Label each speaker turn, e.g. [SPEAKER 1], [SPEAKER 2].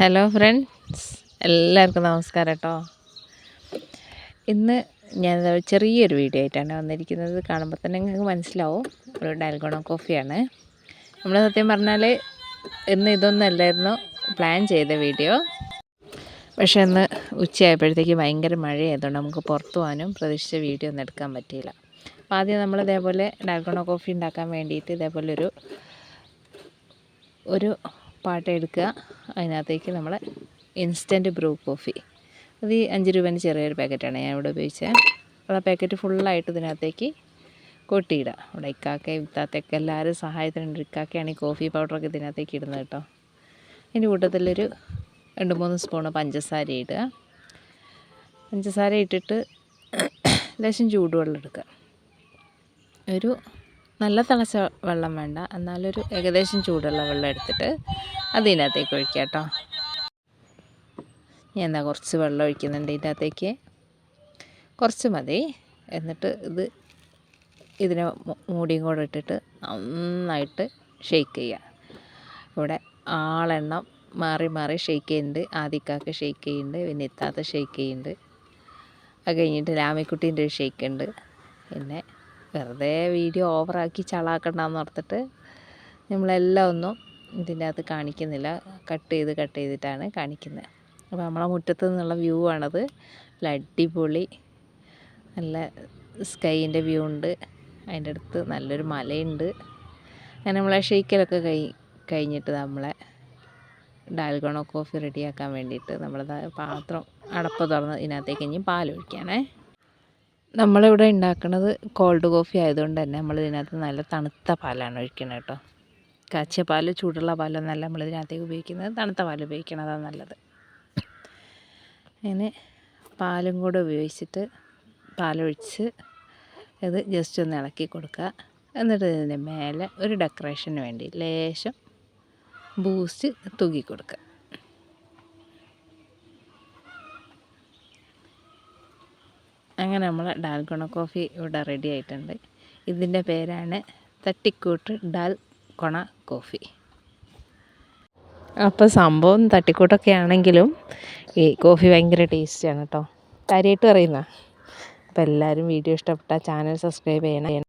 [SPEAKER 1] Hello friends എല്ലാവർക്കും നമസ്കാരം കേട്ടോ ഇന്ന് ഞാൻ ചെറിയൊരു വീഡിയോ ആയിട്ടാണ് വന്നിരിക്കുന്നത്. കാണുമ്പോൾ തന്നെ നിങ്ങൾക്ക് മനസ്സിലാവും. ഒരു ഡാൽഗോണ കോഫിയാണ്. നമ്മൾ സത്യം പറഞ്ഞാൽ ഇന്ന് ഇതൊന്നല്ലായിരുന്നു. പ്ലാൻ ചെയ്ത വീഡിയോ. പക്ഷേ ഇന്ന് ഉച്ചയായപ്പോഴത്തേക്ക് ഭയങ്കര മഴയായതുകൊണ്ട് നമുക്ക് പുറത്തു പോകാനും പ്രതീക്ഷിച്ച വീഡിയോ ഒന്നും എടുക്കാൻ പറ്റിയില്ല. അപ്പോൾ ആദ്യം നമ്മൾ ഇതേപോലെ ഡാൽഗോണ കോഫി ഉണ്ടാക്കാൻ വേണ്ടിയിട്ട് ഇതേപോലെ ഒരു ഒരു പാട്ട എടുക്കുക. അതിനകത്തേക്ക് നമ്മൾ ഇൻസ്റ്റന്റ് ബ്രൂ കോഫി അത് ഈ അഞ്ച് രൂപേന്റെ ചെറിയൊരു പാക്കറ്റാണ് ഞാൻ ഇവിടെ ഉപയോഗിച്ചത് അപ്പോൾ ആ പാക്കറ്റ് ഫുള്ളായിട്ട് ഇതിനകത്തേക്ക് കൊട്ടിയിടുക. ഇവിടെ ഇക്കാക്ക ഇത്താത്തൊക്കെ എല്ലാവരും സഹായത്തിനുണ്ട്. ഇക്കാക്കയാണ് ഈ കോഫി പൗഡറൊക്കെ ഇതിനകത്തേക്ക് ഇടുന്നത് കേട്ടോ. അതിന്റെ കൂട്ടത്തിലൊരു രണ്ട് മൂന്ന് സ്പൂണ് പഞ്ചസാര ഇടുക. പഞ്ചസാര ഇട്ടിട്ട് ലേശം ചൂടുവെള്ളം എടുക്കുക. ഒരു നല്ല തിളച്ച വെള്ളം വേണ്ട. എന്നാലൊരു ഏകദേശം ചൂടുള്ള വെള്ളം എടുത്തിട്ട് അതിനകത്തേക്ക് ഒഴിക്കുക കേട്ടോ. ഞാൻ എന്നാൽ കുറച്ച് വെള്ളം ഒഴിക്കുന്നുണ്ട് ഇതിനകത്തേക്ക്. കുറച്ച് മതി. എന്നിട്ട് ഇത് ഇതിനെ മൂടിയും കൂടെ ഇട്ടിട്ട് നന്നായിട്ട് ഷെയ്ക്ക് ചെയ്യുക ഇവിടെ ആളെണ്ണം മാറി മാറി ഷെയ്ക്ക് ചെയ്യുന്നുണ്ട്. ആദിക്കാക്ക് ഷെയ്ക്ക് ചെയ്യുന്നുണ്ട്. പിന്നെ ഇത്താത്ത ഷെയ്ക്ക് ചെയ്യുന്നുണ്ട്. അത് കഴിഞ്ഞിട്ട് രാമിക്കുട്ടീന്റെ ഒരു ഷെയ്ക്ക് ഉണ്ട്. പിന്നെ വെറുതെ വീഡിയോ ഓവറാക്കി ചളാക്കണ്ടെന്ന് ഓർത്തിട്ട് നമ്മളെല്ലാം ഒന്നും ഇതിന്റെ അകത്ത് കാണിക്കുന്നില്ല. കട്ട് ചെയ്ത് കട്ട് ചെയ്തിട്ടാണ് കാണിക്കുന്നത് അപ്പോൾ നമ്മളെ മുറ്റത്ത് നിന്നുള്ള വ്യൂ ആണത്. നല്ല അടിപൊളി നല്ല സ്കൈന്റെ വ്യൂ ഉണ്ട്. അതിന്റെ അടുത്ത് നല്ലൊരു മലയുണ്ട്. അങ്ങനെ നമ്മളെ ഷെയ്ക്കലൊക്കെ കഴി കഴിഞ്ഞിട്ട് നമ്മളെ ഡാൽഗോണ കോഫി റെഡിയാക്കാൻ വേണ്ടിയിട്ട് നമ്മളത് പാത്രം അടപ്പ് തുറന്ന് ഇതിനകത്തേക്ക് ഇനി പാലൊഴിക്കുകയാണേ നമ്മളിവിടെ ഉണ്ടാക്കുന്നത് കോൾഡ് കോഫി ആയതുകൊണ്ട് തന്നെ നമ്മൾ ഇതിനകത്ത് നല്ല തണുത്ത പാലാണ് ഒഴിക്കുന്നത് കേട്ടോ കാച്ചിയ പാൽ ചൂടുള്ള പാലൊന്നല്ല നമ്മൾ ഇതിനകത്തേക്ക് ഉപയോഗിക്കുന്നത്. തണുത്ത പാൽ ഉപയോഗിക്കുന്നതാണ് നല്ലത്. അങ്ങനെ പാലും കൂടെ ഉപയോഗിച്ചിട്ട് പാലൊഴിച്ച് ഇത് ജസ്റ്റ് ഒന്ന് ഇളക്കി കൊടുക്കുക. എന്നിട്ട് ഇതിന്റെ മേലെ ഒരു ഡെക്കറേഷന് വേണ്ടി ലേശം ബൂസ്റ്റ് തൂക്കി കൊടുക്കുക. അങ്ങനെ നമ്മൾ ഡാൽഗുണ കോഫി ഇവിടെ റെഡി ആയിട്ടുണ്ട്. ഇതിന്റെ പേരാണ് തട്ടിക്കൂട്ട് ഡാൽ കൊണ കോഫി. അപ്പോൾ സംഭവം തട്ടിക്കൂട്ടൊക്കെ ആണെങ്കിലും ഈ കോഫി ഭയങ്കര ടേസ്റ്റിയാണ് കേട്ടോ കാര്യമായിട്ട് പറയുന്ന. അപ്പോൾ എല്ലാവരും വീഡിയോ ഇഷ്ടപ്പെട്ടാൽ ചാനൽ സബ്സ്ക്രൈബ് ചെയ്യണം.